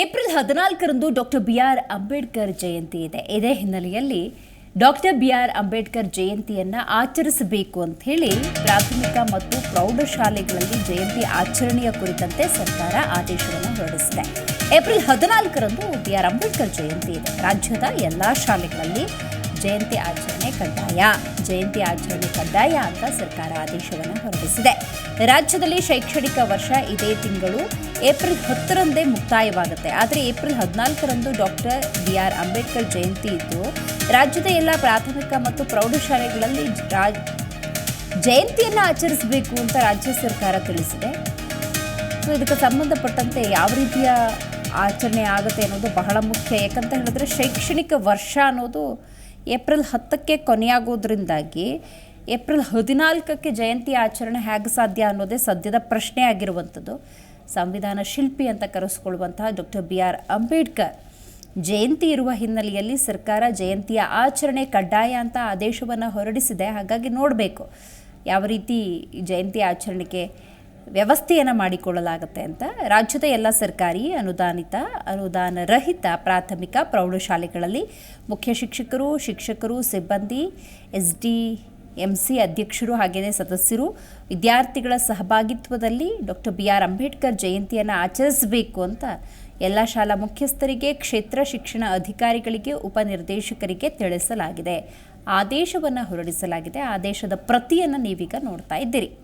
April ಹದಿನಾಲ್ಕರಂದು doctor B R Ambedkar Jayanti ಇದೆ. ಇದೇ ಹಿನ್ನೆಲೆಯಲ್ಲಿ ಡಾಕ್ಟರ್ ಬಿ ಆರ್ ಅಂಬೇಡ್ಕರ್ ಜಯಂತಿಯನ್ನು ಆಚರಿಸಬೇಕು ಅಂತ ಹೇಳಿ ಪ್ರಾಥಮಿಕ ಮತ್ತು ಪ್ರೌಢಶಾಲೆಗಳಲ್ಲಿ ಜಯಂತಿ ಆಚರಣೆಯ ಕುರಿತಂತೆ ಸರ್ಕಾರ ಆದೇಶವನ್ನು ಹೊರಡಿಸಿದೆ. ಏಪ್ರಿಲ್ ಹದಿನಾಲ್ಕರಂದು ಬಿ ಆರ್ ಅಂಬೇಡ್ಕರ್ ಜಯಂತಿ ಇದೆ. ರಾಜ್ಯದ ಎಲ್ಲ ಶಾಲೆಗಳಲ್ಲಿ ಜಯಂತಿ ಆಚರಣೆ ಕಡ್ಡಾಯ. ಜಯಂತಿ ಆಚರಣೆ ಕಡ್ಡಾಯ ಅಂತ ಸರ್ಕಾರ ಆದೇಶವನ್ನು ಹೊರಡಿಸಿದೆ. ರಾಜ್ಯದಲ್ಲಿ ಶೈಕ್ಷಣಿಕ ವರ್ಷ ಇದೇ ತಿಂಗಳು ಏಪ್ರಿಲ್ ಹತ್ತರಂದೇ ಮುಕ್ತಾಯವಾಗುತ್ತೆ. ಆದರೆ ಏಪ್ರಿಲ್ ಹದಿನಾಲ್ಕರಂದು doctor B R Ambedkar Jayanti ಇದ್ದು, ರಾಜ್ಯದ ಎಲ್ಲ ಪ್ರಾಥಮಿಕ ಮತ್ತು ಪ್ರೌಢಶಾಲೆಗಳಲ್ಲಿ ಜಯಂತಿಯನ್ನು ಆಚರಿಸಬೇಕು ಅಂತ ರಾಜ್ಯ ಸರ್ಕಾರ ತಿಳಿಸಿದೆ. ಸೊ, ಇದಕ್ಕೆ ಸಂಬಂಧಪಟ್ಟಂತೆ ಯಾವ ರೀತಿಯ ಆಚರಣೆ ಆಗುತ್ತೆ ಅನ್ನೋದು ಬಹಳ ಮುಖ್ಯ. ಯಾಕಂತ ಹೇಳಿದ್ರೆ ಶೈಕ್ಷಣಿಕ ವರ್ಷ ಅನ್ನೋದು ಏಪ್ರಿಲ್ ಹತ್ತಕ್ಕೆ ಕೊನೆಯಾಗೋದ್ರಿಂದಾಗಿ ಏಪ್ರಿಲ್ ಹದಿನಾಲ್ಕಕ್ಕೆ ಜಯಂತಿ ಆಚರಣೆ ಹೇಗೆ ಸಾಧ್ಯ ಅನ್ನೋದೇ ಸದ್ಯದ ಪ್ರಶ್ನೆ ಆಗಿರುವಂಥದ್ದು. ಸಂವಿಧಾನ ಶಿಲ್ಪಿ ಅಂತ ಕರೆಸಿಕೊಳ್ಳುವಂತಹ doctor B R Ambedkar Jayanti ಇರುವ ಹಿನ್ನೆಲೆಯಲ್ಲಿ ಸರ್ಕಾರ ಜಯಂತಿಯ ಆಚರಣೆ ಕಡ್ಡಾಯ ಅಂತ ಆದೇಶವನ್ನು ಹೊರಡಿಸಿದೆ. ಹಾಗಾಗಿ ನೋಡಬೇಕು ಯಾವ ರೀತಿ ಜಯಂತಿ ಆಚರಣೆಗೆ ವ್ಯವಸ್ಥೆಯನ್ನು ಮಾಡಿಕೊಳ್ಳಲಾಗುತ್ತೆ ಅಂತ ರಾಜ್ಯದ ಎಲ್ಲ ಸರ್ಕಾರಿ ಅನುದಾನಿತ ಅನುದಾನ ರಹಿತ ಪ್ರಾಥಮಿಕ ಪ್ರೌಢಶಾಲೆಗಳಲ್ಲಿ ಮುಖ್ಯ ಶಿಕ್ಷಕರು ಶಿಕ್ಷಕರು, ಸಿಬ್ಬಂದಿ ಎಸ್ ಡಿ ಎಂ ಸಿ ಅಧ್ಯಕ್ಷರು ಹಾಗೆಯೇ ಸದಸ್ಯರು, ವಿದ್ಯಾರ್ಥಿಗಳ ಸಹಭಾಗಿತ್ವದಲ್ಲಿ ಡಾಕ್ಟರ್ ಬಿ ಆರ್ ಅಂಬೇಡ್ಕರ್ ಜಯಂತಿಯನ್ನು ಆಚರಿಸಬೇಕು ಅಂತ ಎಲ್ಲ ಶಾಲಾ ಮುಖ್ಯಸ್ಥರಿಗೆ, ಕ್ಷೇತ್ರ ಶಿಕ್ಷಣ ಅಧಿಕಾರಿಗಳಿಗೆ ಉಪನಿರ್ದೇಶಕರಿಗೆ ತಿಳಿಸಲಾಗಿದೆ. ಆದೇಶವನ್ನು ಹೊರಡಿಸಲಾಗಿದೆ. ಆದೇಶದ ಪ್ರತಿಯನ್ನು ನೀವೀಗ ನೋಡ್ತಾ ಇದ್ದೀರಿ.